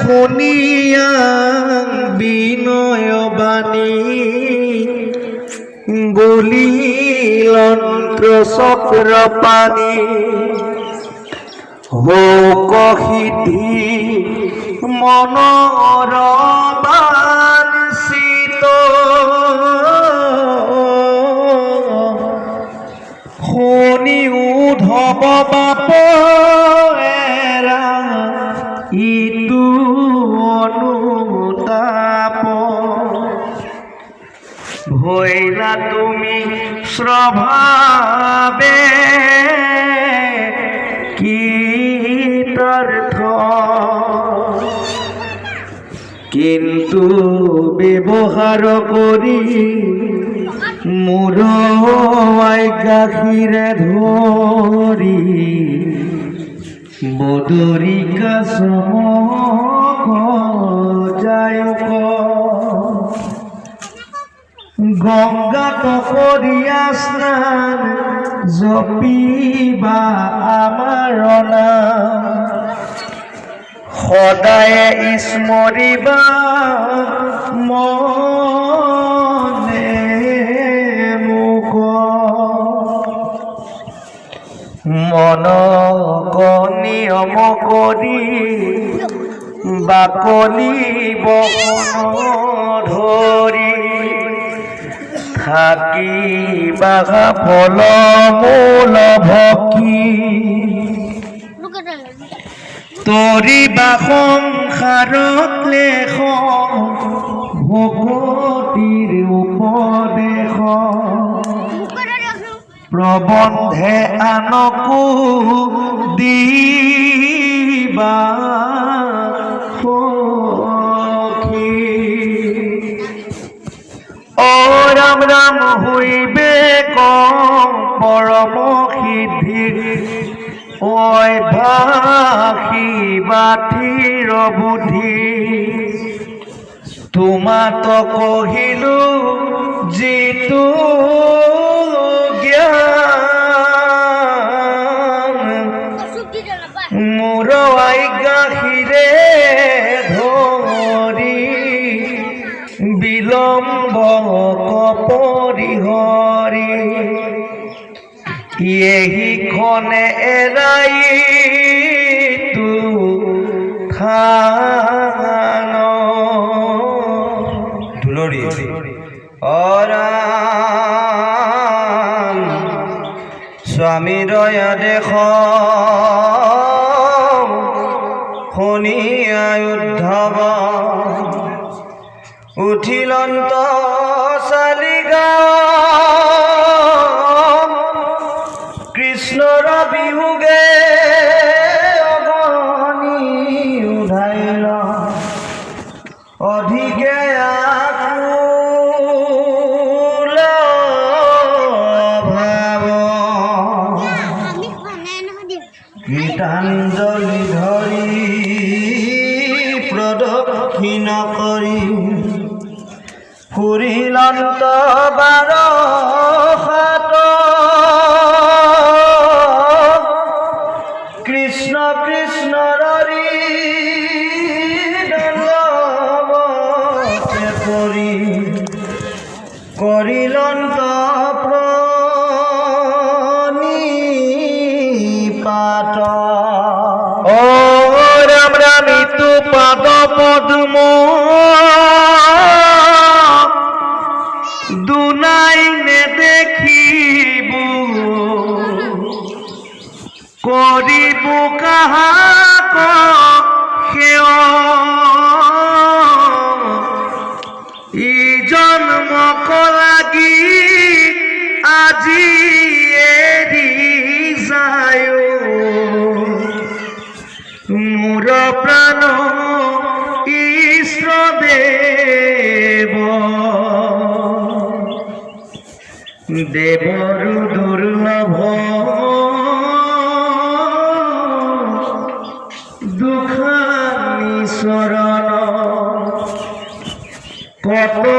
শুনিয়া বিনয় বাণী গুলিলন্ত্র চক্র পানী হোক সিদ্ধি মনৰ বাঞ্ছিত শুনি উধৱ বাপ এৰা ইটো অনুতাপ। ভৈলা তুমি স্বভাৱে কীতাৰ্থ কিন্তু ব্যৱহাৰ কৰি মোৰ আই গাখীৰে বদৰিকা চমক যায় গংগাত কৰিয়া স্নান জপিবা নাম। সদায়ে স্মৰিবা মনে মন নিয়ম কৰি বাকলি বহন ধৰি থাকিবা ফল মূল ভকি। তৰিবা সংসাৰত লেখ উপদেশ। প্ৰবন্ধে আনকো দিবা ও ৰাম ৰাম হইবে পৰম সিদ্ধি ঐ ভাষী বাঠিৰ বুদ্ধি তোমাত কহিলো যিটো বিলম্ব কপৰিহৰি এহিখনে এৰাই তু থান দুলৰি অৰাম স্বামী দয়া দেশ উঠিলন্ত চালিগা কৃষ্ণ অগণি করিব কাহাক সেয় ই জন্মক লাগি আজি এৰি যায়। মোৰ প্ৰাণ ঈশ্বদেৱ দেৱৰ দুখানি শরণ কত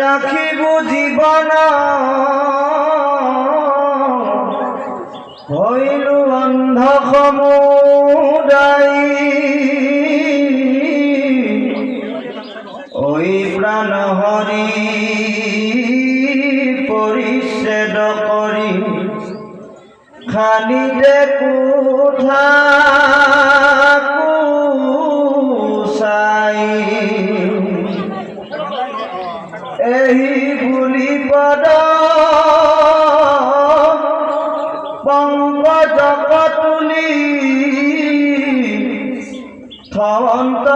রাখিব জীবন। হইল অন্ধ সমুদায় ওই প্রাণ হরি পরিচ্ছেদ করি। খালিতে কোঠা কুচাই এই বুলি পদ পংকজ তুলি থন্ত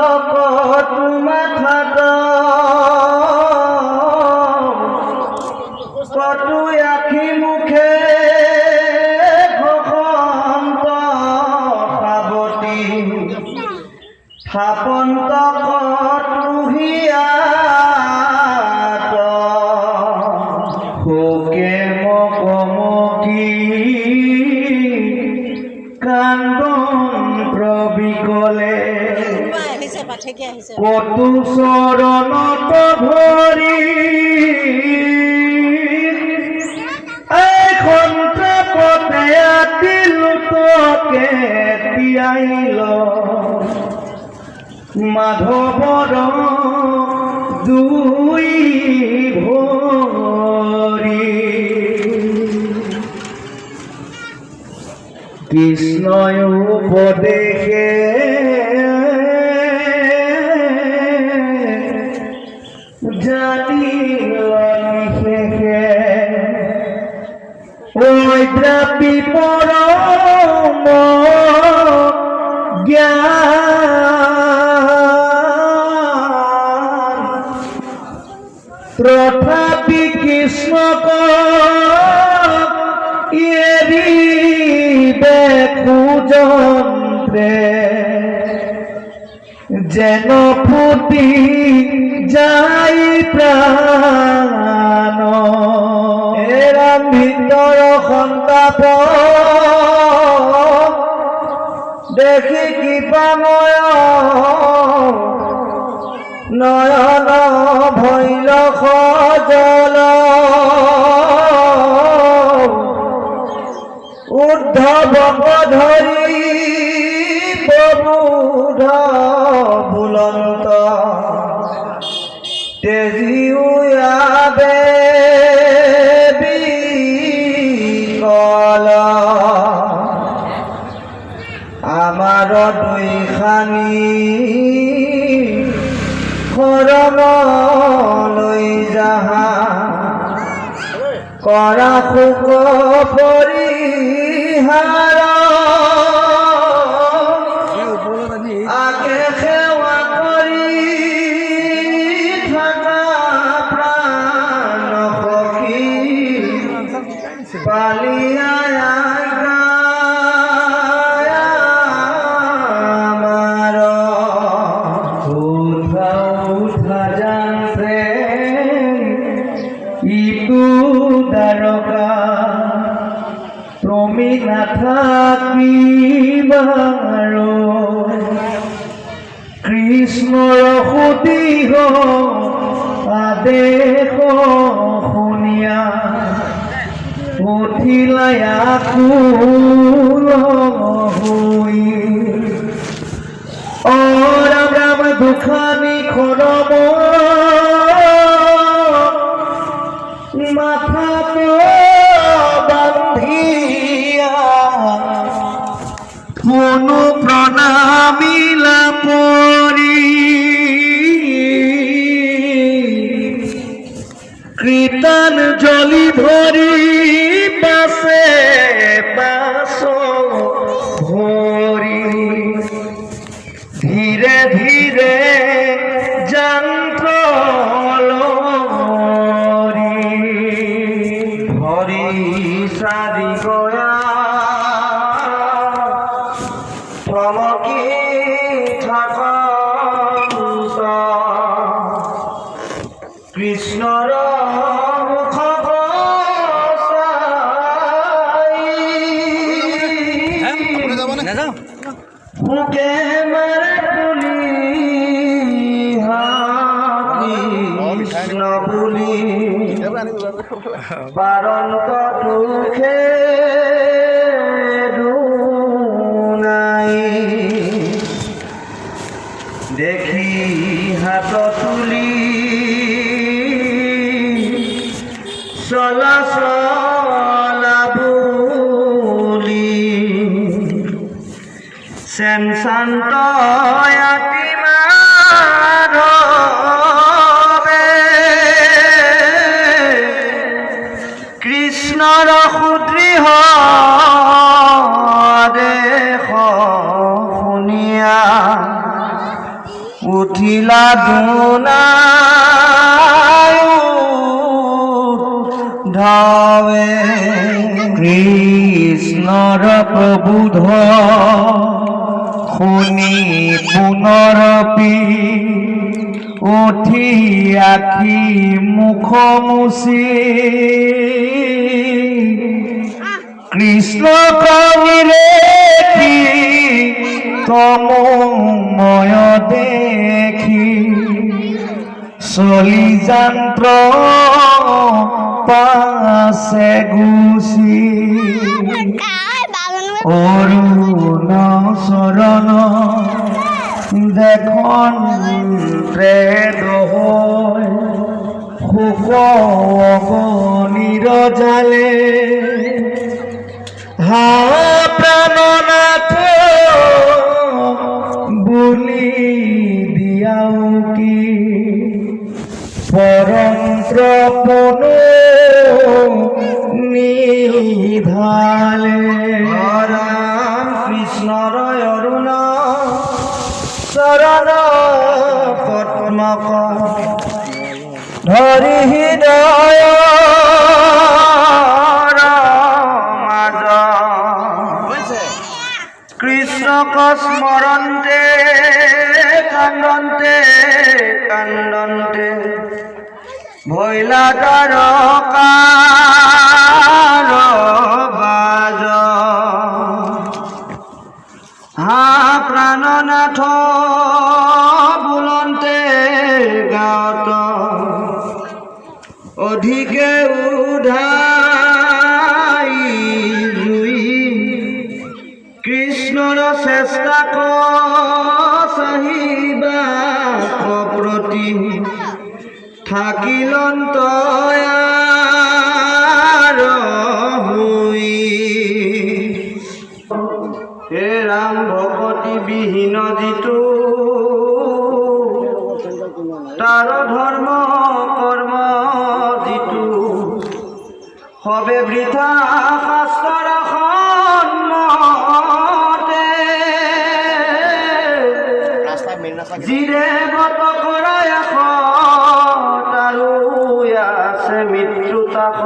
শোকে মকমকি কান্দন আহিছে কটু চৰণত ভৰি এখন পতে আতিলোটকে তিয়াইল। মাধৱৰ দুই ভৰি কৃষ্ণয় উপদেশে খুজন্ত্ৰে যেন ফুটি যাই প্ৰাণ এৰাম ভিতৰ সন্তাপ দেখি কৃপাময় নয়ন ভৈল ধৰি প্ৰবুধ বুলন্ত তেজিয়াবে বিকল আমাৰ দুই খানি শৰণলৈ যাহা কৰা সুখ পৰিহাৰ কৃষ্ণৰ সুদিহ আদেশ শুনিয়া। উঠিলায়া কুল হৈ অ দুখানি খরম থকা কৃষ্ণৰ মারে কৃষ্ণ বুলি বাৰন্ত বুলি। চেন শান্ত কৃষ্ণৰ সুদৃহ দেশ শুনিয়া উঠিলা দুনায় ধাৱে কৃষ্ণৰ প্ৰবোধ শুনি পুনৰপি উঠি আখি মুখ মুচি কৃষ্ণ কণিৰে তময় দেখি। চলি যন্ত্ৰ পাছে গুচি। অৰুণ চৰণ দেখোন প্ৰেদ শোক নিৰজালে হা প্ৰাণনাথ পৰন্ত্ৰ পনো নিধালে রাম কৃষ্ণর অরুণ। চরণ পদ্মক। ধৰি হৃদয় কৃষ্ণক স্মরন্তে কান্দন্তে কান্দন্তে ভৈলা দরকার বাজ। হা প্রাণনাথ হে ৰাম ভকতি বিহীন যিটো তাৰ ধৰ্ম কৰ্ম যিটো হবে বৃথা জিৰে গত কৰা এশ আছে মৃত্যু তাক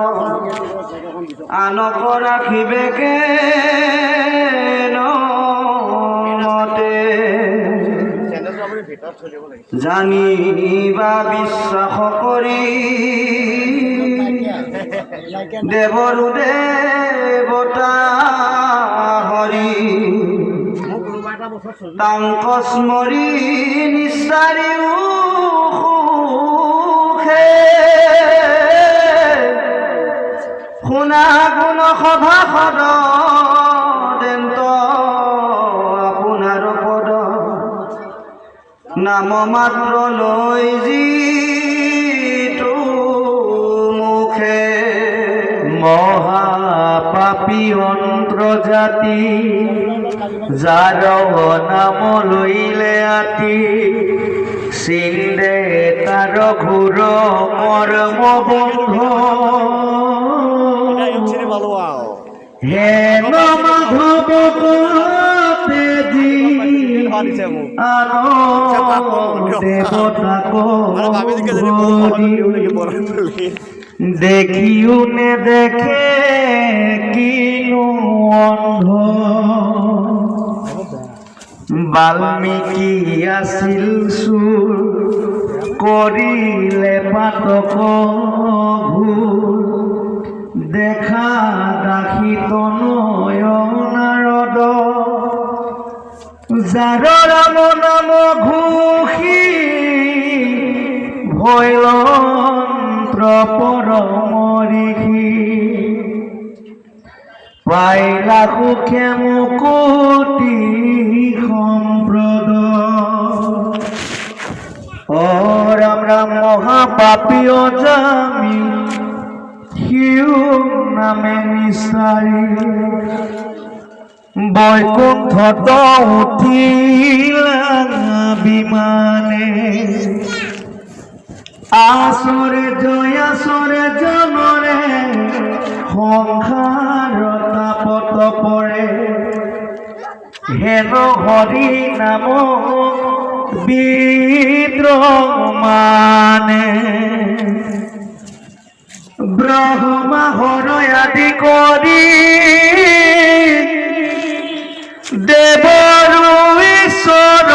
আনক ৰাখিবে কে? জানিবা বিশ্বাস কৰি দেৱৰো দেৱতা হৰি তাংক স্মৰি নিচাৰিও সুখে শুনা গুণ সভা সদ নাম মাত্ৰ লৈ যিটো মুখে। মহাপাপী অন্ত্ৰজাতি যাৰ নাম লইলে আতি। চিন্দে তাৰ ঘোৰ কৰ্ম বন্ধ। হে মাধৱ তেজি দেখিও নেদেখে কিনো অন্ধ। বাল্মীকি আছিল চুৰ কৰিলে পাতক ভুল। দেখা দাসী তনয়নাৰদ যাৰ ৰাম নাম ঘোষী, ভৈলন্ত্ৰ পৰম ঋষি। পাইলা সুখে মুকুতি সম্প্ৰদ। ও রাম রাম মহাপাপী অজামি সিউ নামে নিচাৰি বৈকুণ্ঠত উঠিলা বিমানে। আসরে জয়, আসরে জনরে সংসার তাপত পৰে হেন হৰি নাম বিদ্ৰোহ মানে ব্ৰহ্মা হৰয় আদি দেৱৰ ঈশ্বৰ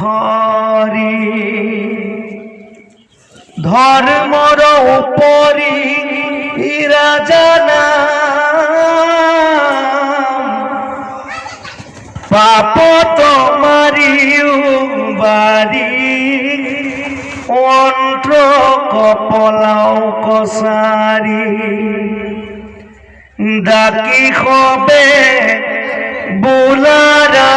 হৰি ধৰ্মৰ উপৰি ৰাজানা পাপত মাৰিও বাৰী অন্ত্ৰ কপলাও কছাৰী ডাকি হবে বোলারা